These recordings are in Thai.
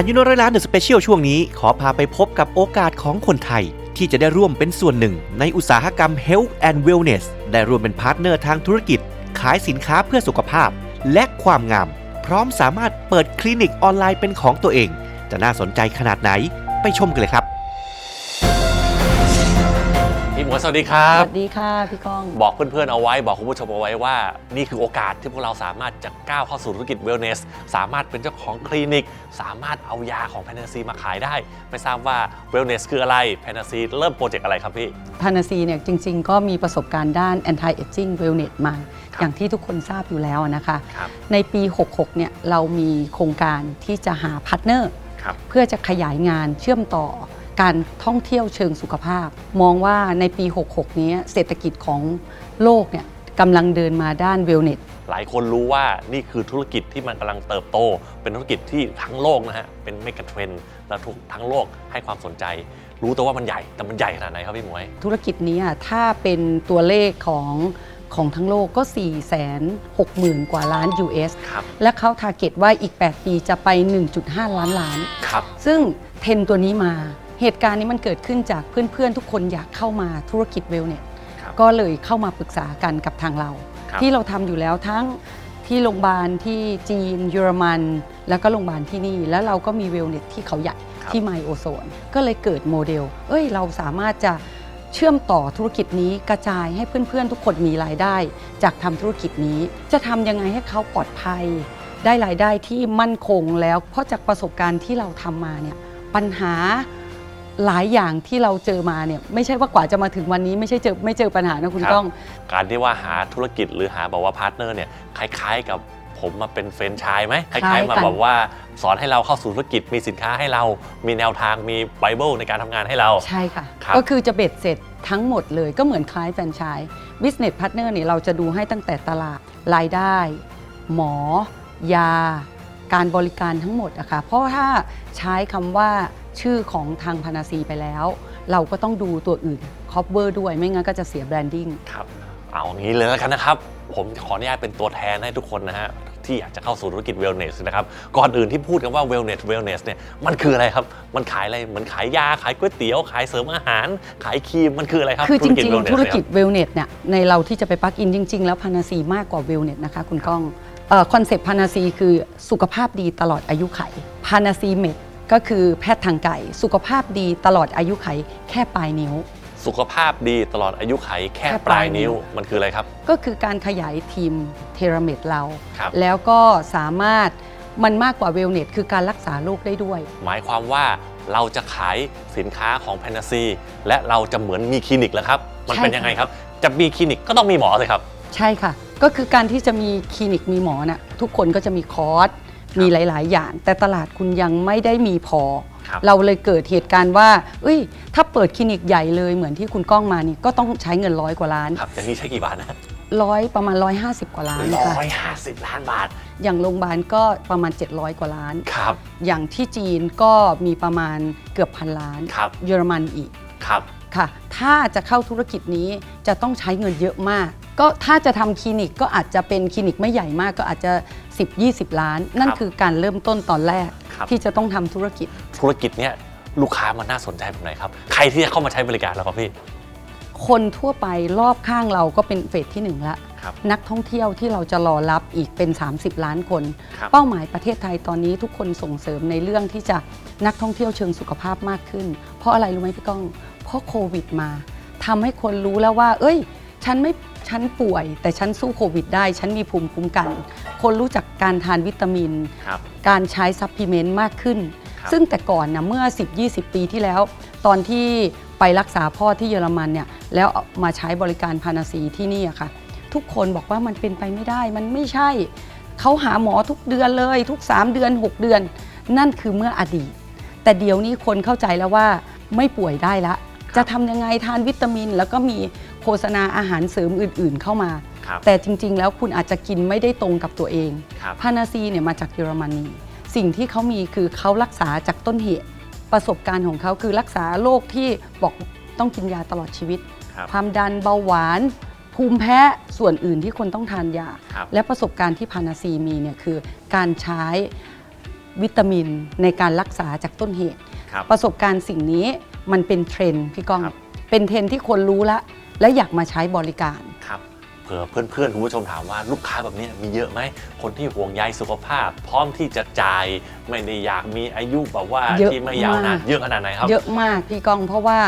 อายุน้อยร้อยล้านเดอะสเปเชียลช่วงนี้ ขอพาไปพบกับโอกาสของคนไทย ที่จะได้ร่วมเป็นส่วนหนึ่ง ในอุตสาหกรรม Health and Wellness ได้ร่วมเป็นพาร์ทเนอร์ทางธุรกิจ ขายสินค้าเพื่อสุขภาพ และความงาม พร้อมสามารถเปิดคลินิกออนไลน์เป็นของตัวเอง จะน่าสนใจขนาดไหน ไปชมกันเลยครับ สวัสดีครัสบ วัสดีค่ะพี่ก้อง บอกเพื่อนๆเอาไว้ บอกคุณผู้ชมเอาไว้ว่า นี่คือโอกาสที่พวกเราสามารถจะก้าวเข้าสู่ธุรกิจเวลเนส สามารถเป็นเจ้าของคลินิก สามารถเอายาของแพน a ซีมาขายได้ ไม่ทราบว่าเวลเนสคืออะไรแพน a ซีเริ่มโปรเจกต์อะไรครับพี่ พานาซีเนี่ยจริง ๆ ก็มีประสบการณ์ด้าน anti aging wellness มา ครับ อย่างที่ทุกคนทราบอยู่แล้วนะคะ ครับ ในปี 66 เนี่ยเรามีโครงการที่จะหาพาร์ทเนอร์ ครับ เพื่อจะขยายงานเชื่อมต่อ การท่องเที่ยวเชิงสุขภาพ มองว่าในปี 66 นี้เศรษฐกิจของโลกเนี่ยกำลังเดินมาด้าน wellness หลายคนรู้ว่านี่คือธุรกิจที่มันกำลังเติบโต เป็นธุรกิจที่ทั้งโลกนะฮะ เป็นเมกะเทรนด์และทุกทั้งโลกให้ความสนใจ รู้แต่ว่ามันใหญ่ แต่มันใหญ่ขนาดไหนครับพี่หมวย ธุรกิจนี้อะถ้าเป็นตัวเลขของของทั้งโลกก็ 4 6 0 0 0 0 กว่าล้าน US ครับและเขาทาร์เก็ตว่าอีก 8 ปีจะไป 1.5 ล้านล้าน ครับ ซึ่งเทรนด์ตัวนี้มา เหตุการณ์นี้มันเกิดขึ้นจากเพื่อนๆ ทุกคนอยากเข้ามาธุรกิจเวลเนสครับ ก็เลยเข้ามาปรึกษากันกับทางเรา ครับ ที่เราทำอยู่แล้วทั้งที่โรงพยาบาลที่จีนเยอรมัน แล้วก็โรงพยาบาลที่นี่ แล้วเราก็มีเวลเนสที่เขาใหญ่ครับ ที่ไมโอโซนก็เลยเกิดโมเดล เอ้ยเราสามารถจะเชื่อมต่อธุรกิจนี้กระจายให้เพื่อนๆ ทุกคนมีรายได้ จากทำธุรกิจนี้ จะทำยังไงให้เขาปลอดภัย ได้รายได้ที่มั่นคงแล้ว เพราะจากประสบการณ์ที่เราทำมาเนี่ยปัญหา หลายอย่างที่เราเจอมาเนี่ยไม่ใช่ว่ากว่าจะมาถึงวันนี้ไม่ใช่เจอไม่เจอปัญหานะคุณครับ ก้อง การที่ว่าหาธุรกิจหรือหาแบบว่าพาร์ทเนอร์เนี่ยคล้าย ๆ กับผมมาเป็นเฟรนไชส์ไหมคคล้าล้ายยๆๆมากัน แบบว่าสอนให้เราเข้าสู่ธุรกิจมีสินค้าให้เรา มีแนวทางมีไบเบิลในการทำงานให้เรา ใช่ค่ะ ครับ ก็คือจะเบ็ดเสร็จทั้งหมดเลยก็เหมือนคล้ายแฟรนไชส์ Business Partner เนี่ยเราจะดูให้ตั้งแต่ตลาดรายได้ หมอ ยา การบริการทั้งหมดอะค่ะเพราะว่าถ้าใช้คำว่า ชื่อของทางพานาซีไปแล้ว เราก็ต้องดูตัวอื่นคอ v เ r ด้วยไม่งั้นก็จะเสียแบรนดิ้งครับเอางี้เลยแล้วกันนะครับ ผมขออนุญาตเป็นตัวแทนให้ทุกคนนะฮะที่อยากจะเข้าสู่ธุรกิจเวลเนสนะครับก่อนอื่นที่พูดกันว่าเวลเนสเวลเนสเนี่ยมันคืออะไรครับ มันขายอะไรเหมือนขายยาขายก๋วยเตี๋ยว ขายเสริมอาหาร ขายครีมมันคืออะไรครับคือจริง wellness ๆธุรกิจเนี่ยเวลเนสเนี่ยในเราที่จะไปปลักอินจริง ๆ แล้วพานาซีมากกว่าเวลเนสนะคะคุณก้องคอนเซปต์พานาซีคือสุขภาพดีตลอดอายุไขพานาซีเมด ก็คือแพทย์ทางไก่ สุขภาพดีตลอดอายุไขแค่ปลายนิ้ว สุขภาพดีตลอดอายุไขแค่แค่ปปลาลายยนิ้นิ้ว ว มันคืออะไรครับ ก็คือการขยายทีมเทราเมดเรา ครับ แล้วก็สามารถมันมากกว่าเวลเนสคือการรักษาโรคได้ด้วย หมายความว่าเราจะขายสินค้าของแพน a ซีและเราจะเหมือนมีคลินิกแล้วครับ มันเป็นใช่ค่ะ ยังไงครับ จะมีคลินิกก็ต้องมีหมอเลยครับ ใช่ค่ะ ก็คือการที่จะมีคลินิกมีหมอน่ะทุกคนก็จะมีคอร์ส มีหลาย ๆ อย่าง แต่ตลาดคุณยังไม่ได้มีพอ ครับเราเลยเกิดเหตุการณ์ว่า เอ้ย ถ้าเปิดคลินิกใหญ่เลยเหมือนที่คุณก้องมานี่ก็ต้องใช้เงินร้อยกว่าล้านครับอย่างนี้ใช้กี่บาทนะร้อยประมาณ 150 กว่าล้านค่ะ ร้อยห้าสิบล้านบาทอย่างโรงพยาบาลก็ประมาณ 700 กว่าล้าน ครับ อย่างที่จีนก็มีประมาณเกือบพันล้าน ครับ เยอรมันอีกครับ ค่ะ ถ้าจะเข้าธุรกิจนี้จะต้องใช้เงินเยอะมาก ก็ถ้าจะทำคลินิกก็อาจจะเป็นคลินิกไม่ใหญ่มากก็อาจจะ 10-20 ล้าน นั่นครับคือการเริ่มต้นตอนแรกครับ ที่จะต้องทำธุรกิจ ธุรกิจเนี้ยลูกค้ามันน่าสนใจแบบไหนครับ ใครที่จะเข้ามาใช้บริการเราครับพี่ คนทั่วไปรอบข้างเราก็เป็นเฟสที่หนึ่งละ ครับ นักท่องเที่ยวที่เราจะรอรับอีกเป็น 30 ล้านคน ครับ เป้าหมายประเทศไทยตอนนี้ทุกคนส่งเสริมในเรื่องที่จะนักท่องเที่ยวเชิงสุขภาพมากขึ้น เพราะอะไรรู้ไหมพี่ก้อง เพราะโควิดมาทำให้คนรู้แล้วว่า เอ้ย ฉันไม่ ฉันป่วยแต่ฉันสู้โควิดได้ ฉันมีภูมิคุ้มกัน คนรู้จักการทานวิตามิน ครับ การใช้ซัพพลีเมนต์มากขึ้น ครับ ซึ่งแต่ก่อนนะเมื่อ 10-20 ปีที่แล้ว ตอนที่ไปรักษาพ่อที่เยอรมันเนี่ยแล้วเอามาใช้บริการพานาซีที่นี่อะค่ะ ทุกคนบอกว่ามันเป็นไปไม่ได้ มันไม่ใช่ เขาหาหมอทุกเดือนเลย ทุก 3 เดือน 6 เดือน นั่นคือเมื่ออดีต แต่เดี๋ยวนี้คนเข้าใจแล้วว่าไม่ป่วยได้ละ จะทำยังไงทานวิตามิน แล้วก็มีโฆษณาอาหารเสริมอื่นๆเข้ามา ครับแต่จริง ๆ แล้วคุณอาจจะกินไม่ได้ตรงกับตัวเอง ครับ พานาซีเนี่ยมาจากเยอรมนีสิ่งที่เขามีคือเขารักษาจากต้นเหตุ ประสบการณ์ของเขาคือรักษาโรคที่บอกต้องกินยาตลอดชีวิต ครับ ความดันเบาหวาน ภูมิแพ้ส่วนอื่นที่คนต้องทานยา ครับ และประสบการณ์ที่พานาซีมีเนี่ยคือการใช้วิตามินในการรักษาจากต้นเหตุ ครับ ประสบการณ์สิ่งนี้ มันเป็นเทรนด์พี่ก้อง ครับ เป็นเทรนด์ที่คนรู้ละ และอยากมาใช้บริการ ครับเผื่อเพื่อนๆคุณผู้ชมถามว่าลูกค้าแบบนี้มีเยอะไหม คนที่ห่วงใยสุขภาพ พร้อมที่จะจ่ายไม่ได้อยากมีอายุแบบว่าเยอะที่ไม่ยาวนานมาก เยอะขนาดไหนครับ เยอะมากพี่ก้อง เพราะว่า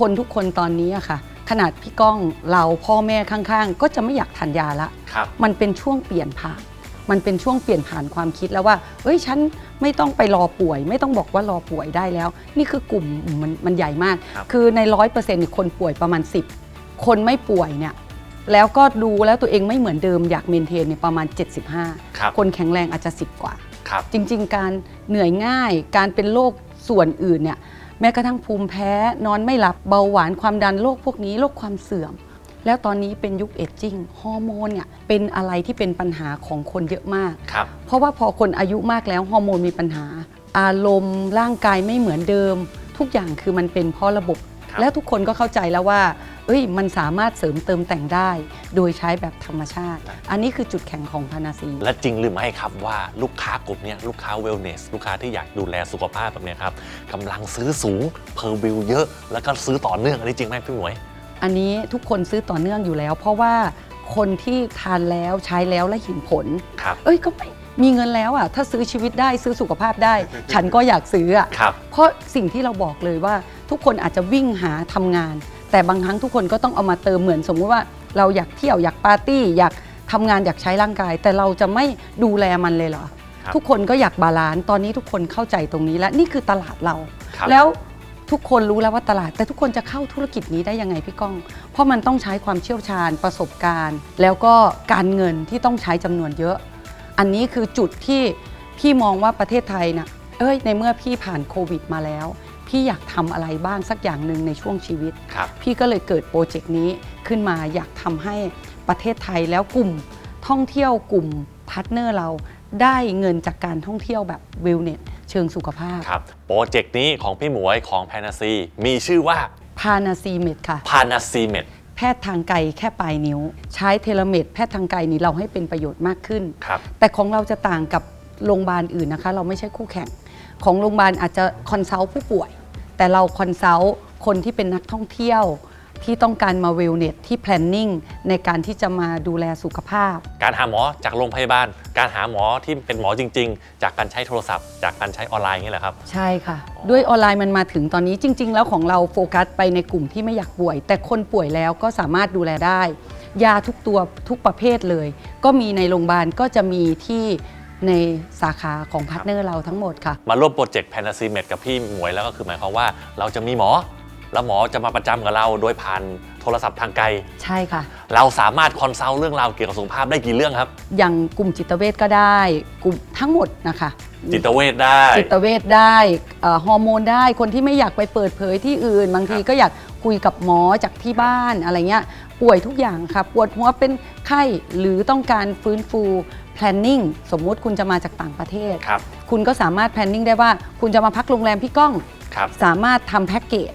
คนทุกคนตอนนี้อะค่ะ ขนาดพี่ก้องเราพ่อแม่ข้างๆ ก็จะไม่อยากทานยาละ ครับ มันเป็นช่วงเปลี่ยนผ่าน มันเป็นช่วงเปลี่ยนผ่านความคิดแล้วว่า เอ้ยฉันไม่ต้องไปรอป่วย ไม่ต้องบอกว่ารอป่วยได้แล้ว นี่คือกลุ่มมันมันใหญ่มากครับคือในร้อยเปอร์เซ็นต์คนป่วยประมาณ 10 คนไม่ป่วยเนี่ยแล้วก็ดูแล้วตัวเองไม่เหมือนเดิมอยากเมนเทนเนี่ยประมาณ 75ครับคนแข็งแรงอาจจะ 10 กว่าครับจริง ๆ การเหนื่อยง่ายการเป็นโรคส่วนอื่นเนี่ยแม้กระทั่งภูมิแพ้นอนไม่หลับเบาหวานความดันโรคพวกนี้โรคความเสื่อม แล้วตอนนี้เป็นยุคเอจจิ้งฮอร์โมนเนี่ยเป็นอะไรที่เป็นปัญหาของคนเยอะมาก ครับ เพราะว่าพอคนอายุมากแล้วฮอร์โมนมีปัญหา อารมณ์ร่างกายไม่เหมือนเดิม ทุกอย่างคือมันเป็นเพราะระบบ ครับ แล้วทุกคนก็เข้าใจแล้วว่า เอ้ยมันสามารถเสริมเติมแต่งได้ โดยใช้แบบธรรมชาติ อันนี้คือจุดแข็งของพานาซี และจริงหรือไม่ครับว่าลูกค้ากลุ่มเนี้ยลูกค้าเวลเนสลูกค้าที่อยากดูแลสุขภาพแบบเนี้ยครับกำลังซื้อสูงเพอร์วิวเยอะ แล้วก็ซื้อต่อเนื่องอันนี้จริงไหมพี่หมวย อันนี้ทุกคนซื้อต่อเนื่องอยู่แล้ว เพราะว่าคนที่ทานแล้วใช้แล้วและเห็นผล ครับ เอ้ยก็ไม่มีเงินแล้วอะถ้าซื้อชีวิตได้ซื้อสุขภาพได้ ฉันก็อยากซื้ออะครับ เพราะสิ่งที่เราบอกเลยว่าทุกคนอาจจะวิ่งหาทำงาน แต่บางครั้งทุกคนก็ต้องเอามาเติมเหมือนสมมุติว่าเราอยากเที่ยวอยากปาร์ตี้อยากทำงานอยากใช้ร่างกาย แต่เราจะไม่ดูแลมันเลยเหรอ ครับทุกคนก็อยากบาลานซ์ตอนนี้ทุกคนเข้าใจตรงนี้แล้วนี่คือตลาดเรา ครับ แล้ว ทุกคนรู้แล้วว่าตลาด แต่ทุกคนจะเข้าธุรกิจนี้ได้ยังไงพี่ก้อง เพราะมันต้องใช้ความเชี่ยวชาญประสบการณ์ แล้วก็การเงินที่ต้องใช้จำนวนเยอะ อันนี้คือจุดที่พี่มองว่าประเทศไทยนะเอ้ยในเมื่อพี่ผ่านโควิดมาแล้ว พี่อยากทำอะไรบ้างสักอย่างหนึ่งในช่วงชีวิตครับพี่ก็เลยเกิดโปรเจกต์นี้ขึ้นมาอยากทำให้ประเทศไทยแล้วกลุ่มท่องเที่ยวกลุ่มพาร์ทเนอร์เราได้เงินจากการท่องเที่ยวแบบเวลเนส เชิงสุขภาพครับโปรเจกต์นี้ของพี่หมวยของแพนาซีมีชื่อว่าพานาซีเมดค่ะพานาซีเมดแพทย์ทางไกลแค่ปลายนิ้ว ใช้เทเลเมดแพทย์ทางไกลนี้เราให้เป็นประโยชน์มากขึ้น ครับ แต่ของเราจะต่างกับโรงพยาบาลอื่นนะคะ เราไม่ใช่คู่แข่ง ของโรงพยาบาลอาจจะคอนซัลท์ผู้ป่วย แต่เราคอนซัลท์คนที่เป็นนักท่องเที่ยว ที่ต้องการมาเวลเนสที่ planning ในการที่จะมาดูแลสุขภาพ การหาหมอจากโรงพยาบาล การหาหมอที่เป็นหมอจริง ๆ จากการใช้โทรศัพท์ จากการใช้ออนไลน์อย่างนี้แหละครับ ใช่ค่ะ ด้วยออนไลน์มันมาถึงตอนนี้จริง ๆ แล้วของเราโฟกัสไปในกลุ่มที่ไม่อยากป่วย แต่คนป่วยแล้วก็สามารถดูแลได้ ยาทุกตัวทุกประเภทเลย ก็มีในโรงพยาบาลก็จะมีที่ในสาขาของพาร์ทเนอร์เราทั้งหมดค่ะ มาร่วมโปรเจกต์แพนาซีเมดกับพี่หมวยแล้วก็คือหมายความว่าเราจะมีหมอ แล้วหมอจะมาประจำกับเราโดยผ่านโทรศัพท์ทางไกล ใช่ค่ะ เราสามารถคอนซัลท์เรื่องราวเกี่ยวกับสุขภาพได้กี่เรื่องครับ อย่างกลุ่มจิตเวชก็ได้กลุ่มทั้งหมดนะคะ จิตเวชได้ จิตเวชได้เอ่อฮอร์โมนได้คนที่ไม่อยากไปเปิดเผยที่อื่น บางทีก็อยากคุยกับหมอจากที่บ้านอะไรเงี้ยป่วยทุกอย่างค่ะปวดหัวเป็นไข้หรือต้องการฟื้นฟู planning สมมุติคุณจะมาจากต่างประเทศครับคุณก็สามารถ planning ได้ว่าคุณจะมาพักโรงแรมพี่ก้องครับสามารถทำแพ็กเกจ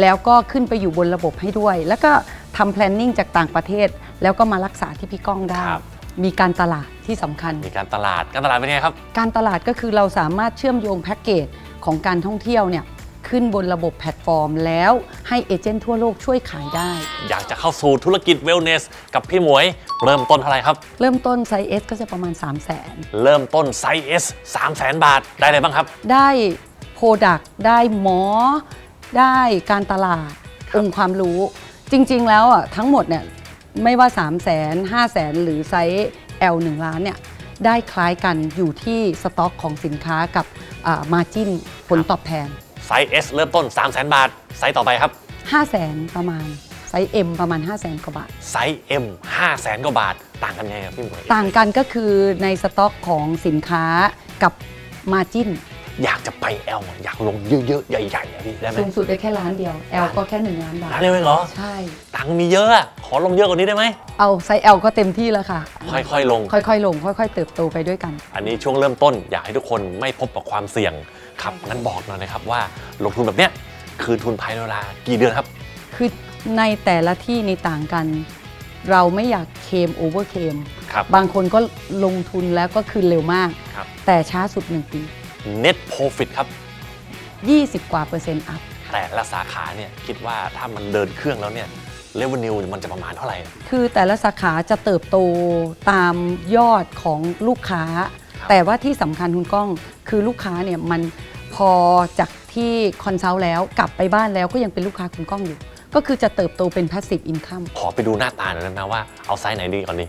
แล้วก็ขึ้นไปอยู่บนระบบให้ด้วย แล้วก็ทำ planning จากต่างประเทศ แล้วก็มารักษาที่พี่ก้องได้ ครับ มีการตลาดที่สำคัญ มีการตลาดการตลาดเป็นไงครับ การตลาดก็คือเราสามารถเชื่อมโยงแพ็กเกจของการท่องเที่ยวเนี่ยขึ้นบนระบบแพลตฟอร์ม แล้วให้เอเจนต์ทั่วโลกช่วยขายได้ อยากจะเข้าสู่ธุรกิจเวลเนส กับพี่หมวย เริ่มต้นเท่าไหร่ครับ เริ่มต้นไซส์ S ก็จะประมาณ 3 0 0 0 0นเริ่มต้นไซส์ S 3 0 0 0 0 0 บาทได้อะไรบ้างครับ ได้โปรดักต์ได้หมอ ได้การตลาดครับองค์ความรู้ จริง ๆ แล้วอะทั้งหมดเนี่ยไม่ว่า 3 0 0 0 0 0 5 0 0 0 0 หรือไซส์ L 1ล้านเนี่ยได้คล้ายกันอยู่ที่สต็อกของสินค้ากับมาจินผลตอบแทน ไซส์ S เริ่มต้น 3 0 0 0 0 0 บาท ไซส์ต่อไปครับ5 0 0 0 0 0 ประมาณ ไซส์ M ประมาณ 5 0 0 0 0 0 กว่าบาท ไซส์ M 5 0 0 0 0 0 กว่าบาท ต่างกันยังไงครับพี่หมวยต่างกันก็คือในสต็อกของสินค้ากับมาจิน อยากจะไป L อะอยากลงเยอะๆ ใหญ่ๆอะพี่ได้ไหมสูงสุดได้แค่ล้านเดียว L ก็แค่1ล้านบาทร้านเดียวเองเหรอ ใช่ ตังค์มีเยอะอะขอลงเยอะกว่านี้ได้ไหม เอาไซส์ L ก็เต็มที่แล้วค่ะ ค่อยๆลง ค่อยๆ ลง ค่อย ๆ เติบโตไปด้วยกัน อันนี้ช่วงเริ่มต้นอยากให้ทุกคนไม่พบกับความเสี่ยงครับงั้นบอกหน่อยนะครับว่าลงทุนแบบเนี้ยคืนทุนภายในเวลากี่เดือนครับ คือในแต่ละที่ในต่างกัน เราไม่อยากเคลมโอเวอร์เคลมครับ บางคนก็ลงทุนแล้วก็คืนเร็วมาก ครับ แต่ช้าสุด 1 ปี net profit ครับ 20 กว่าเปอร์เซ็นต์อัพ แต่ละสาขาเนี่ยคิดว่าถ้ามันเดินเครื่องแล้วเนี่ย revenue มันจะประมาณเท่าไหร่ คือแต่ละสาขาจะเติบโตตามยอดของลูกค้าครับแต่ว่าที่สำคัญคุณก้องคือลูกค้าเนี่ยมันพอจากที่คอนซัลท์แล้วกลับไปบ้านแล้วก็ยังเป็นลูกค้าคุณก้องอยู่ ก็คือจะเติบโตเป็น passive income ขอไปดูหน้าตาหน่อยได้ไหมว่าเอาไซส์ไหนดีก่อนดี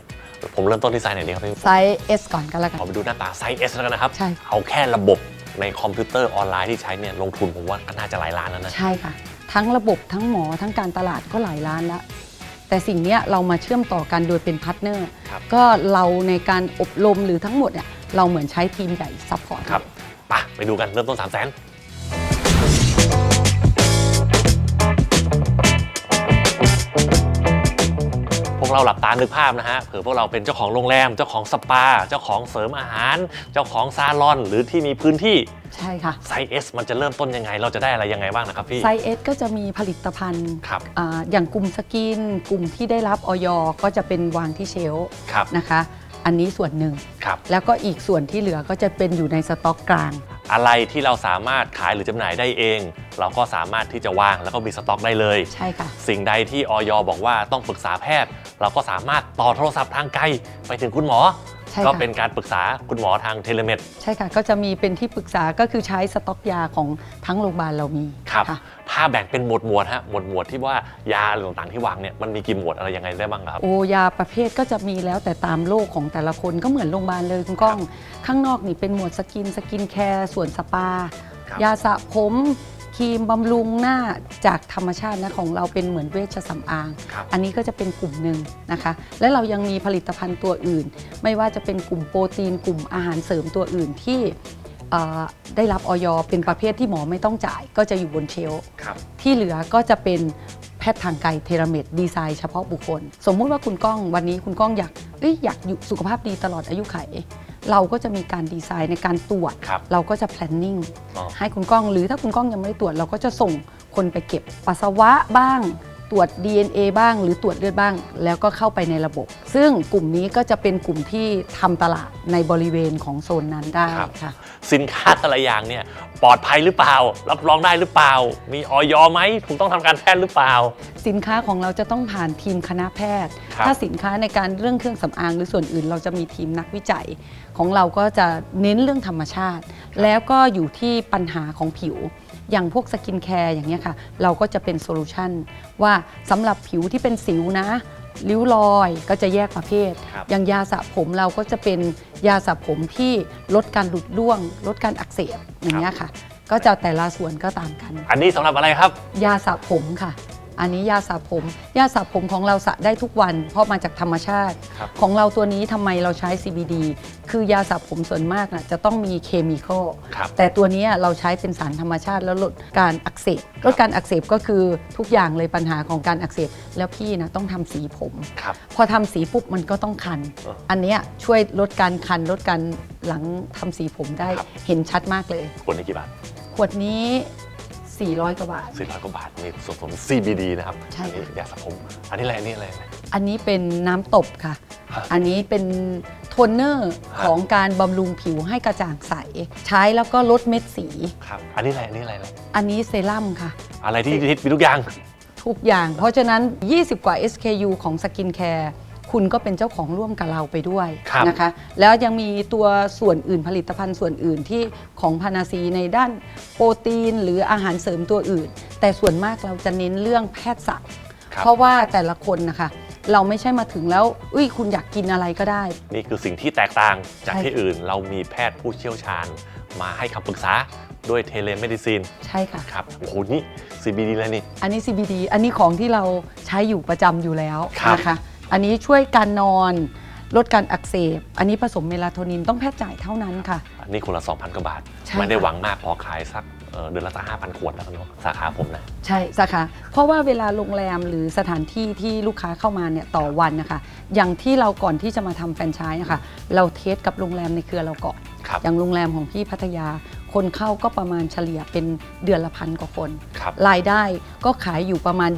ผมเริ่มต้นที่ไซส์ไหนดีครับพี่ไซส์ S ก่อนก็แล้วกัน ขอไปดูหน้าตาไซส์ S แล้วกันนะครับ ใช่ เอาแค่ระบบในคอมพิวเตอร์ออนไลน์ที่ใช้เนี่ยลงทุนผมว่าก็น่าจะหลายล้านแล้วนะ ใช่ค่ะ ทั้งระบบทั้งหมอทั้งการตลาดก็หลายล้านละแต่สิ่งนี้เรามาเชื่อมต่อกันโดยเป็นพาร์ทเนอร์ก็เราในการอบรมหรือทั้งหมดเนี่ยเราเหมือนใช้ทีมใหญ่ซัพพอร์ต ครับไปไปดูกันเริ่มต้น3 0 0 0 0 0 เราหลับตานึกภาพนะฮะเผื่อพวกเราเป็นเจ้าของโรงแรม เจ้าของสปา เจ้าของเสริมอาหาร เจ้าของซาลอน หรือที่มีพื้นที่ใช่ค่ะ ไซส์ S มันจะเริ่มต้นยังไง เราจะได้อะไรยังไงบ้างนะครับพี่ ไซส์ S ก็จะมีผลิตภัณฑ์ครับอาอย่างกลุ่มสกิน กลุ่มที่ได้รับออยก็จะเป็นวางที่เชลฟ์ครับนะคะ อันนี้ส่วนหนึ่ง ครับ แล้วก็อีกส่วนที่เหลือก็จะเป็นอยู่ในสต็อกกลาง อะไรที่เราสามารถขายหรือจำหน่ายได้เอง เราก็สามารถที่จะวางแล้วก็มีสต็อกได้เลย ใช่ค่ะ สิ่งใดที่ออยบอกว่าต้องปรึกษาแพทย์ เราก็สามารถต่อโทรศัพท์ทางไกลไปถึงคุณหมอใช่ก็ค่ะ เป็นการปรึกษาคุณหมอทางเทเลเมดใช่ค่ะก็จะมีเป็นที่ปรึกษาก็คือใช้สต็อกยาของทั้งโรงพยาบาลเรามีครับค่ะถ้าแบ่งเป็นหมวดหมวดฮะหมวดหมวดที่ว่ายาอะไรต่างๆที่วางเนี่ยมันมีกี่หมวดอะไรยังไงได้บ้างครับ โอยาประเภทก็จะมีแล้วแต่ตามโรคของแต่ละคนก็เหมือนโรงพยาบาลเลยคุณก้อง ข้างนอกนี่เป็นหมวดสกินสกินแคร์ส่วนสปา ครับยาสระผม ครีมบำรุงหน้าจากธรรมชาตินะของเราเป็นเหมือนเวชสำอาง ครับอันนี้ก็จะเป็นกลุ่มหนึ่งนะคะ และเรายังมีผลิตภัณฑ์ตัวอื่น ไม่ว่าจะเป็นกลุ่มโปรตีนกลุ่มอาหารเสริมตัวอื่นที่เอ่อได้รับออยเป็นประเภทที่หมอไม่ต้องจ่าย ก็จะอยู่บนเชลฟ์ ครับที่เหลือก็จะเป็นแพทย์ทางไกลเทราเมดดีไซน์เฉพาะบุคคล สมมุติว่าคุณก้องวันนี้คุณก้องอยากเอ้ยอยากอยู่สุขภาพดีตลอดอายุไข เราก็จะมีการดีไซน์ในการตรวจ ครับเราก็จะ planning อ๋อ ให้คุณก้อง หรือถ้าคุณก้องยังไม่ได้ตรวจ เราก็จะส่งคนไปเก็บปัสสาวะบ้าง ตรวจ DNA บ้าง หรือตรวจเลือดบ้าง แล้วก็เข้าไปในระบบ ซึ่งกลุ่มนี้ก็จะเป็นกลุ่มที่ทำตลาดในบริเวณของโซนนั้นได้ครับ ค่ะ สินค้าแต่ละอย่างเนี่ยปลอดภัยหรือเปล่า รับรองได้หรือเปล่า มีออยไหมถูกต้องทำการแพทย์หรือเปล่า สินค้าของเราจะต้องผ่านทีมคณะแพทย์ ครับถ้าสินค้าในการเรื่องเครื่องสำอางหรือส่วนอื่น เราจะมีทีมนักวิจัย ของเราก็จะเน้นเรื่องธรรมชาติ แล้วก็อยู่ที่ปัญหาของผิว อย่างพวกสกินแคร์อย่างเงี้ยค่ะ เราก็จะเป็นโซลูชันว่าสำหรับผิวที่เป็นสิวนะ ริ้วรอยก็จะแยกประเภท ครับ อย่างยาสระผมเราก็จะเป็นยาสระผมที่ลดการหลุดร่วง ลดการอักเสบอย่างเงี้ยค่ะ ก็จะแต่ละส่วนก็ต่างกัน อันนี้สำหรับอะไรครับ ยาสระผมค่ะ อันนี้ยาสระผม ยาสระผมของเราสระได้ทุกวัน เพราะมาจากธรรมชาติ ครับของเราตัวนี้ทำไมเราใช้ CBD คือยาสระผมส่วนมากนะจะต้องมีเคมีคอลครับแต่ตัวนี้เราใช้เป็นสารธรรมชาติแล้วลดการอักเสบลดการอักเสบก็คือทุกอย่างเลยปัญหาของการอักเสบแล้วพี่นะต้องทำสีผม ครับ พอทำสีปุ๊บมันก็ต้องคันเอออัอันเนี้ยช่วยลดการคันลดการหลังทำสีผมได้ครับ เห็นชัดมากเลยขวดนี้กี่บาท ขวดนี้ 400 กว่าบาท 400กว่าบาทมีส่วนผสม CBD นะครับใช่ อันนี้ยาสระผม อันนี้อะไรอันนี้อะไร อันนี้เป็นน้ำตบค่ะ ฮะอันนี้เป็นโทนเนอร์ฮะ ของการบำรุงผิวให้กระจ่างใส ใช้แล้วก็ลดเม็ดสี ครับ อันนี้อะไรอันนี้อะไร อันนี้เซรั่มค่ะ อะไรที่ฮิตมีทุกอย่าง ทุกอย่าง เพราะฉะนั้น 20 กว่า SKU ของสกินแคร์ คุณก็เป็นเจ้าของร่วมกับเราไปด้วยครับนะคะ แล้วยังมีตัวส่วนอื่นผลิตภัณฑ์ส่วนอื่นที่ของพานาซีในด้านโปรตีน หรืออาหารเสริมตัวอื่น แต่ส่วนมากเราจะเน้นเรื่องแพทย์สัตว์ครับ เพราะว่าแต่ละคนนะคะ เราไม่ใช่มาถึงแล้วอุ้ยคุณอยากกินอะไรก็ได้ นี่คือสิ่งที่แตกต่างจากใช่ ที่อื่น เรามีแพทย์ผู้เชี่ยวชาญ มาให้คำปรึกษาด้วยเทเลเมดิซินใช่ค่ะ ครับโอ้โหนี่ CBD เลยนี่ อันนี้ CBD อันนี้ของที่เราใช้อยู่ประจำอยู่แล้วครับ นะคะ อันนี้ช่วยการนอน ลดการอักเสบ อันนี้ผสมเมลาโทนินต้องแพทย์จ่ายเท่านั้นค่ะ อันนี้คนละ 2,000 กว่าบาท ใช่ไม่ได้ค่ะ หวังมากพอขายสักเอ่อเดือนละสัก5,000 ขวดแล้วกันเนาะสาขาผมนะ ใช่สาขาเพราะว่าเวลาโรงแรมหรือสถานที่ที่ลูกค้าเข้ามาเนี่ยต่อวันนะคะ อย่างที่เราก่อนที่จะมาทำแฟรนไชส์นะคะเราเทสกับโรงแรมในเครือเราก่อน ครับ อย่างโรงแรมของพี่พัทยา คนเข้าก็ประมาณเฉลี่ยเป็นเดือนละพันกว่าคน ครับ รายได้ก็ขายอยู่ประมาณ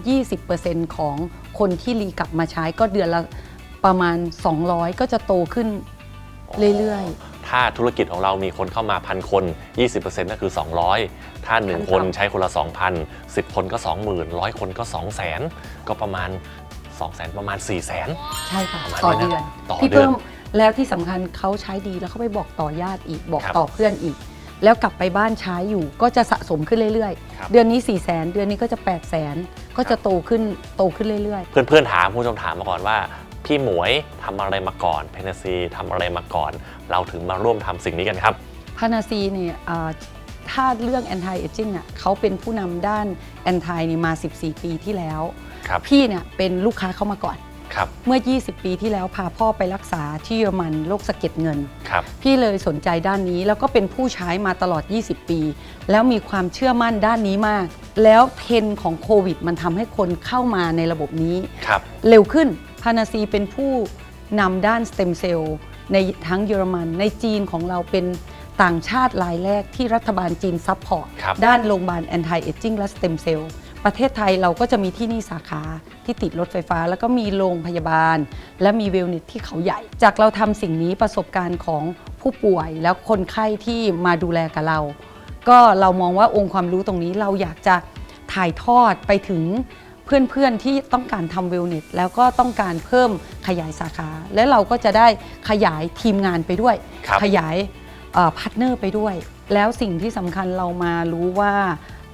20%ของ คนที่รีกลับมาใช้ก็เดือนละประมาณ 200 ก็จะโตขึ้นเรื่อยถ้าธุรกิจของเรามีคนเข้ามาพันคน 20%ก็คือ 200 ถ้า 1 คนใช้คนละ 2,000 10 คนก็ 20,000ร้อยคนก็ 200,000 ก็ประมาณ 200,000 ประมาณ 400,000 ใช่ค่ะประมาณต่อนี้เดืนะอนต่อที่เดือนเพิ่มแล้วที่สำคัญเขาใช้ดีแล้วเขาไปบอกต่อญาติอีกบอกครับต่อเพื่อนอีก แล้วกลับไปบ้านใช้อยู่ก็จะสะสมขึ้นเรื่อยครับๆ เดือนนี้4 0 0แสนเดือนนี้ก็จะ8 0 0แสนก็จะโตขึ้นโตขึ้นเรื่อยเพื่อนๆถามผู้ชมถามมาก่อนว่า พี่หมวยทำอะไรมาก่อนเพนซีทำอะไรมาก่อน เราถึงมาร่วมทำสิ่งนี้กันครับ ๆพานาซีเนี่ยเอ่อถ้าเรื่อง anti aging อะเขาเป็นผู้นำด้าน anti นี่มา 14 ปีที่แล้ว ครับ พี่เนี่ยเป็นลูกค้าเข้ามาก่อน ครับเมื่อ 20 ปีที่แล้วพาพ่อไปรักษาที่เยอรมันโรคสะเก็ดเงิน ครับ พี่เลยสนใจด้านนี้แล้วก็เป็นผู้ใช้มาตลอด 20 ปี แล้วมีความเชื่อมั่นด้านนี้มาก แล้วเทรนด์ของโควิด มันทำให้คนเข้ามาในระบบนี้ ครับ เร็วขึ้นพานาซีเป็นผู้นำด้านสเต็มเซลล์ในทั้งเยอรมันในจีนของเราเป็นต่างชาติรายแรกที่รัฐบาลจีนซัพพอร์ตครับ ด้านโรงพยาบาลแอนตี้เอจิ้งและสเต็มเซลล์ ประเทศไทยเราก็จะมีที่นี่สาขาที่ติดรถไฟฟ้า แล้วก็มีโรงพยาบาล และมีเวลเนสที่เขาใหญ่ จากเราทำสิ่งนี้ประสบการณ์ของผู้ป่วยแล้วคนไข้ที่มาดูแลกับเรา ก็เรามองว่าองค์ความรู้ตรงนี้เราอยากจะถ่ายทอดไปถึงเพื่อนๆที่ต้องการทำเวลเนสแล้วก็ต้องการเพิ่มขยายสาขา และเราก็จะได้ขยายทีมงานไปด้วยครับขยายพาร์ทเนอร์ไปด้วย แล้วสิ่งที่สำคัญเรามารู้ว่า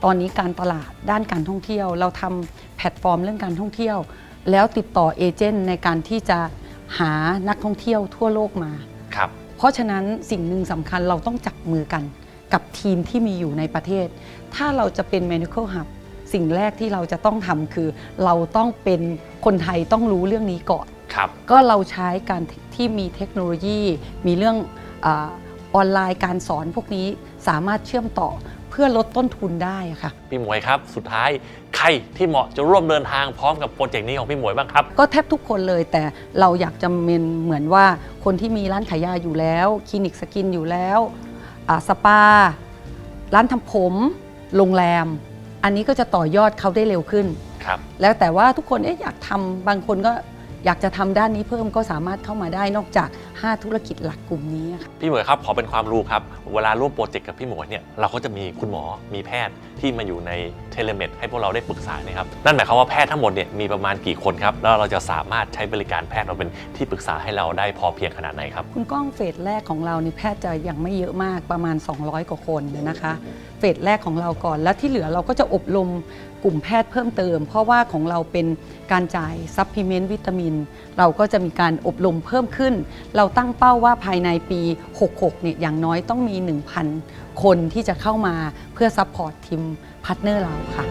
ตอนนี้การตลาดด้านการท่องเที่ยว เราทำแพลตฟอร์มเรื่องการท่องเที่ยว แล้วติดต่อเอเจนต์ในการที่จะหานักท่องเที่ยวทั่วโลกมา ครับ เพราะฉะนั้นสิ่งหนึ่งสำคัญเราต้องจับมือกันกับทีมที่มีอยู่ในประเทศ ถ้าเราจะเป็น medical hub สิ่งแรกที่เราจะต้องทำคือ เราต้องเป็นคนไทยต้องรู้เรื่องนี้ก่อน ครับ ก็เราใช้การที่มีเทคโนโลยี มีเรื่องอาออนไลน์การสอนพวกนี้สามารถเชื่อมต่อ เพื่อลดต้นทุนได้ค่ะ พี่หมวยครับ สุดท้ายใครที่เหมาะจะร่วมเดินทางพร้อมกับโปรเจกต์นี้ของพี่หมวยบ้างครับ ก็แทบทุกคนเลยแต่เราอยากจะเป็นเหมือนว่าคนที่มีร้านขายยาอยู่แล้ว คลินิกสกินอยู่แล้วอ่าสปา ร้านทำผม โรงแรม อันนี้ก็จะต่อยอดเขาได้เร็วขึ้น ครับ แล้วแต่ว่าทุกคนเอ๊ะอยากทำบางคนก็อยากจะทำด้านนี้เพิ่มก็สามารถเข้ามาได้นอกจาก 5 ธุรกิจหลักกลุ่มนี้ค่ะ พี่หมวยครับขอเป็นความรู้ครับ เวลาร่วมโปรเจกต์กับพี่หมวยเนี่ยเราก็จะมีคุณหมอมีแพทย์ที่มาอยู่ในเทเลเมดให้พวกเราได้ปรึกษานะครับนั่นหมายความว่าแพทย์ทั้งหมดเนี่ยมีประมาณกี่คนครับแล้วเราจะสามารถใช้บริการแพทย์เราเป็นที่ปรึกษาให้เราได้พอเพียงขนาดไหนครับ คุณก้องเฟสแรกของเรานี่แพทย์จะยังไม่เยอะมากประมาณ 200 กว่าคนนะคะ เฟสแรกของเราก่อน แล้วที่เหลือเราก็จะอบรมกลุ่มแพทย์เพิ่มเติม เพราะว่าของเราเป็นการจ่ายซัพพลีเมนต์วิตามิน เราก็จะมีการอบรมเพิ่มขึ้น เราตั้งเป้าว่าภายในปี 66เนี่ยอย่างน้อยต้องมี 1,000 คนที่จะเข้ามาเพื่อซัพพอร์ตทีมพาร์ทเนอร์เราค่ะ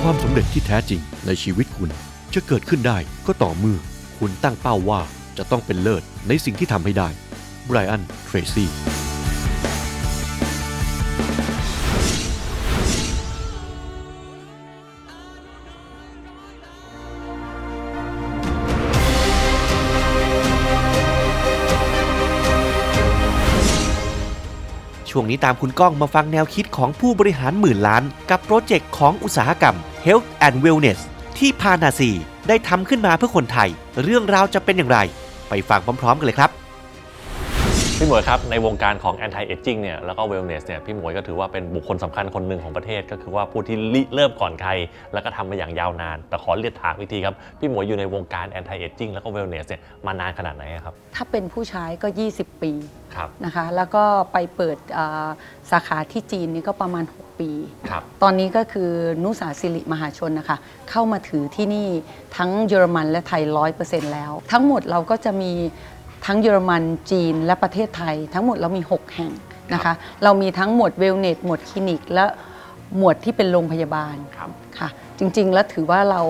ความสำเร็จที่แท้จริงในชีวิตคุณ จะเกิดขึ้นได้ก็ต่อเมื่อคุณตั้งเป้าว่าจะต้องเป็นเลิศในสิ่งที่ทำให้ได้ไบรอันเทรซี่ ช่วงนี้ตามคุณก้องมาฟังแนวคิดของผู้บริหารหมื่นล้าน กับโปรเจกต์ของอุตสาหกรรม Health and Wellness ที่พานาซีได้ทำขึ้นมาเพื่อคนไทย เรื่องราวจะเป็นอย่างไร ไปฟังพร้อมๆกันเลยครับ พี่หมวยครับในวงการของ anti aging เนี่ยแล้วก็ wellness เนี่ยพี่หมวยก็ถือว่าเป็นบุคคลสำคัญคนหนึ่งของประเทศ ก็คือว่าผู้ที่ริเริ่มก่อนใคร แล้วก็ทำมาอย่างยาวนาน แต่ขอเรียกถามวิธีครับ พี่หมวยอยู่ในวงการ anti aging แล้วก็ wellness เนี่ยมานานขนาดไหนครับ ถ้าเป็นผู้ใช้ก็ 20 ปีครับนะคะแล้วก็ไปเปิดอ่าสาขาที่จีนนี่ก็ประมาณ 6 ปีครับตอนนี้ก็คือนุสาสิริมหาชนนะคะเข้ามาถือที่นี่ทั้งเยอรมันและไทย100%แล้ว ทั้งหมดเราก็จะมี ทั้งเยอรมันจีนและประเทศไทย ทั้งหมดเรามี 6 แห่งนะคะเรามีทั้งหมวดเวลเนสหมวดคลินิก และหมวดที่เป็นโรงพยาบาลครับค่ะ จริงๆ แล้วถือว่าเรา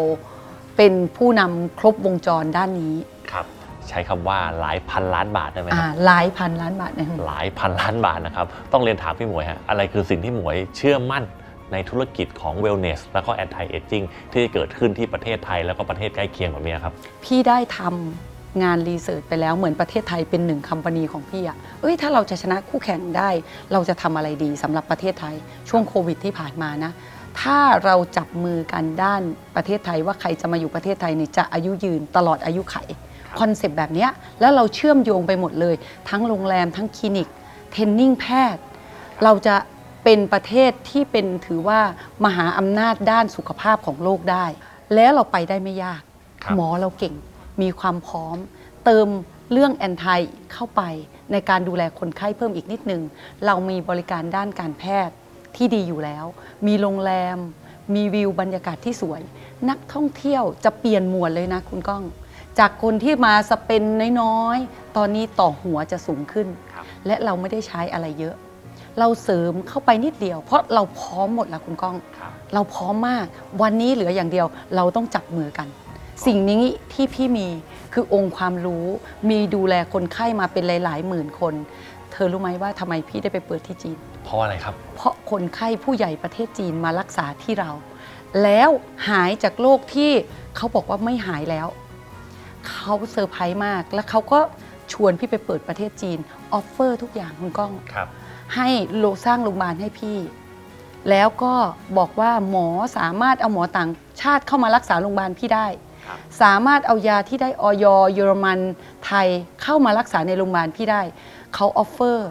เป็นผู้นำครบวงจรด้านนี้ครับใช้คำว่าหลายพันล้านบาทได้ไหมคอ่ารับหลายพันล้านบาทนะคะหลายพันล้านบาทนะครับ ต้องเรียนถามพี่หมวยฮะอะไรคือสิ่งที่หมวยเชื่อมั่นในธุรกิจของ wellness แล้วก็ anti aging ที่จะเกิดขึ้นที่ประเทศไทยแล้วก็ประเทศใกล้เคียงแบบนี้ครับ พี่ได้ทำ งานรีเสิร์ชไปแล้วเหมือนประเทศไทยเป็นหนึ่งคัมปานีของพี่อะเอ้ยถ้าเราจะชนะคู่แข่งได้ เราจะทำอะไรดีสำหรับประเทศไทย ช่วงโควิดที่ผ่านมานะ ถ้าเราจับมือกันด้านประเทศไทยว่าใครจะมาอยู่ประเทศไทยเนี่ยจะอายุยืนตลอดอายุไขคอนเซปต์แบบเนี้ยแล้วเราเชื่อมโยงไปหมดเลย ทั้งโรงแรมทั้งคลินิกเทรนนิ่งแพทย์ เราจะเป็นประเทศที่เป็นถือว่ามหาอำนาจด้านสุขภาพของโลกได้ แล้วเราไปได้ไม่ยากครับหมอเราเก่ง มีความพร้อม เติมเรื่องแอนไทเข้าไปในการดูแลคนไข้เพิ่มอีกนิดนึง เรามีบริการด้านการแพทย์ที่ดีอยู่แล้ว มีโรงแรม มีวิวบรรยากาศที่สวย นักท่องเที่ยวจะเปลี่ยนหมวดเลยนะคุณก้อง จากคนที่มาสเปนน้อยๆ ตอนนี้ต่อหัวจะสูงขึ้นครับและเราไม่ได้ใช้อะไรเยอะ เราเสริมเข้าไปนิดเดียว เพราะเราพร้อมหมดแล้วคุณก้องครับเราพร้อมมาก วันนี้เหลืออย่างเดียว เราต้องจับมือกัน สิ่งนี้ที่พี่มีคือองค์ความรู้ มีดูแลคนไข้มาเป็นหลาย ๆ หมื่นคน เธอรู้ไหมว่าทำไมพี่ได้ไปเปิดที่จีน เพราะอะไรครับ เพราะคนไข้ผู้ใหญ่ประเทศจีนมารักษาที่เรา แล้วหายจากโรคที่เขาบอกว่าไม่หายแล้ว เขาเซอร์ไพรส์มาก แล้วเขาก็ชวนพี่ไปเปิดประเทศจีน ออฟเฟอร์ทุกอย่างคุณก้อง ครับ ให้โลสร้างโรงพยาบาลให้พี่ แล้วก็บอกว่าหมอสามารถเอาหมอต่างชาติเข้ามารักษาโรงพยาบาลพี่ได้ครับ สามารถเอายาที่ได้ออยเยอรมันไทยเข้ามารักษาในโรงพยาบาลพี่ได้ เขาออฟเฟอร์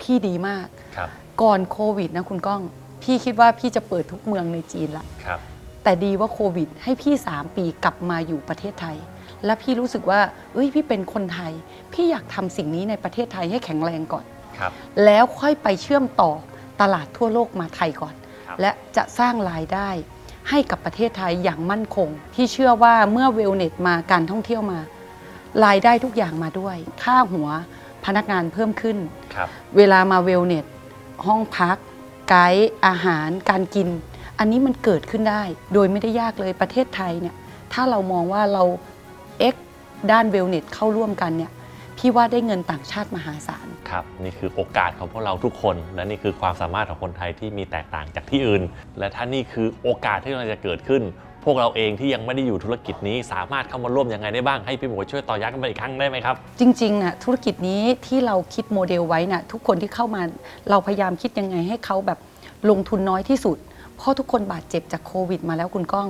พี่ดีมาก ครับก่อนโควิดนะคุณก้อง พี่คิดว่าพี่จะเปิดทุกเมืองในจีนละ ครับ แต่ดีว่าโควิด ให้พี่ 3 ปีกลับมาอยู่ประเทศไทย และพี่รู้สึกว่า เอ้ยพี่เป็นคนไทย พี่อยากทำสิ่งนี้ในประเทศไทยให้แข็งแรงก่อน ครับ แล้วค่อยไปเชื่อมต่อตลาดทั่วโลกมาไทยก่อน ครับ และจะสร้างรายได้ ให้กับประเทศไทยอย่างมั่นคงพี่เชื่อว่าเมื่อเวลเน็ตมาการท่องเที่ยวมา รายได้ทุกอย่างมาด้วย ค่าหัวพนักงานเพิ่มขึ้นครับเวลามาเวลเน็ต ห้องพัก ไกด์อาหาร การกิน อันนี้มันเกิดขึ้นได้ โดยไม่ได้ยากเลยประเทศไทยเนี่ยถ้าเรามองว่าเราเอ็กด้านเวลเน็ตเข้าร่วมกันเนี่ย พี่ว่าได้เงินต่างชาติมหาศาล ครับ นี่คือโอกาสของพวกเราทุกคน และนี่คือความสามารถของคนไทยที่มีแตกต่างจากที่อื่น และถ้านี่คือโอกาสที่กำลังจะเกิดขึ้น พวกเราเองที่ยังไม่ได้อยู่ธุรกิจนี้สามารถเข้ามาร่วมยังไงได้บ้างให้พี่หมวยช่วยต่อยอดกันไปอีกครั้งได้ไหมครับจริงๆน่ะธุรกิจนี้ที่เราคิดโมเดลไว้น่ะทุกคนที่เข้ามาเราพยายามคิดยังไงให้เขาแบบลงทุนน้อยที่สุด เพราะทุกคนบาดเจ็บจากโควิด มาแล้วคุณก้อง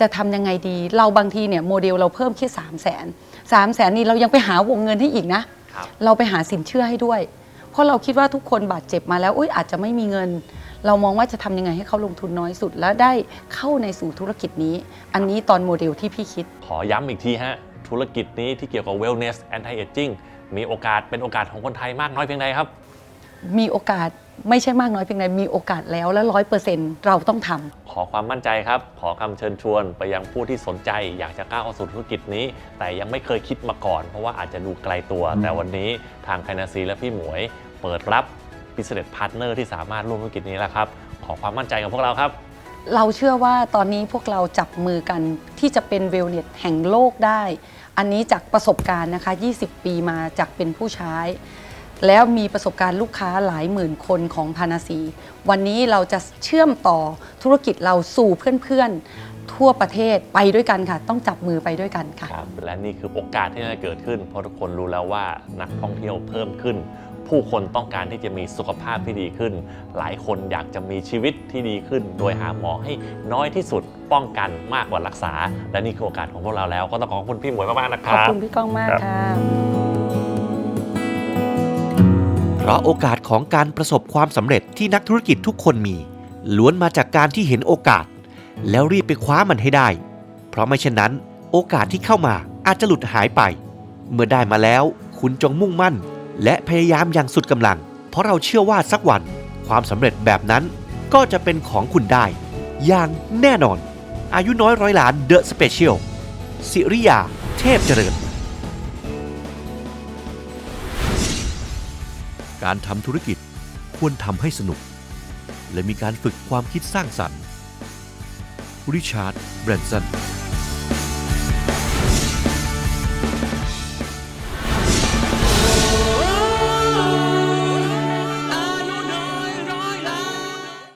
จะทำยังไงดี เราบางทีเนี่ยโมเดลเราเพิ่มแค่3 0 0 0 0น สามแสนนี่เรายังไปหาวงเงินให้อีกนะ ครับ เราไปหาสินเชื่อให้ด้วย เพราะเราคิดว่าทุกคนบาดเจ็บมาแล้วอุ้ยอาจจะไม่มีเงิน เรามองว่าจะทำยังไงให้เขาลงทุนน้อยสุด และได้เข้าในสู่ธุรกิจนี้ อันนี้ตอนโมเดลที่พี่คิด ขอย้ำอีกทีฮะ ธุรกิจนี้ที่เกี่ยวกับ wellness anti aging มีโอกาสเป็นโอกาสของคนไทยมากน้อยเพียงใดครับ มีโอกาสไม่ใช่มากน้อยเพียงใดมีโอกาสแล้วและร้อยเปอร์เซ็นต์เราต้องทำ ขอความมั่นใจครับ ขอคำเชิญชวนไปยังผู้ที่สนใจ อยากจะก้าวเข้าสู่ธุรกิจนี้ แต่ยังไม่เคยคิดมาก่อน เพราะว่าอาจจะดูไกลตัว แต่วันนี้ทางไพนาซีและพี่หมวย เปิดรับ business partner ที่สามารถร่วมธุรกิจนี้แล้วครับ ขอความมั่นใจกับพวกเราครับ เราเชื่อว่าตอนนี้พวกเราจับมือกันที่จะเป็นเวลเน็ตแห่งโลกได้ อันนี้จากประสบการณ์นะคะ 20 ปีมาจากเป็นผู้ใช้ แล้วมีประสบการณ์ลูกค้าหลายหมื่นคนของพานาซีวันนี้เราจะเชื่อมต่อธุรกิจเราสู่เพื่อนๆ ทั่วประเทศไปด้วยกันค่ะ ต้องจับมือไปด้วยกันค่ะ ครับและนี่คือโอกาสที่จะเกิดขึ้น เพราะทุกคนรู้แล้วว่านักท่องเที่ยวเพิ่มขึ้น ผู้คนต้องการที่จะมีสุขภาพที่ดีขึ้น หลายคนอยากจะมีชีวิตที่ดีขึ้น โดยหาหมอให้น้อยที่สุดป้องกันมากกว่ารักษา และนี่คือโอกาสของพวกเราแล้วก็ต้องขอบคุณพี่หมวยมากๆนะคขอบรับ คุณพี่ก้องมากค่ะ เพราะโอกาสของการประสบความสำเร็จที่นักธุรกิจทุกคนมี ล้วนมาจากการที่เห็นโอกาส แล้วรีบไปคว้ามันให้ได้ เพราะไม่เช่นนั้น โอกาสที่เข้ามาอาจจะหลุดหายไป เมื่อได้มาแล้ว คุณจงมุ่งมั่น และพยายามอย่างสุดกำลัง เพราะเราเชื่อว่าสักวัน ความสำเร็จแบบนั้นก็จะเป็นของคุณได้ อย่างแน่นอน อายุน้อยร้อยล้านเดอะสเปเชียลสิริยา เทพเจริญ การทำธุรกิจควรทำให้สนุก และมีการฝึกความคิดสร้างสรรค์ริชาร์ด แบรนสัน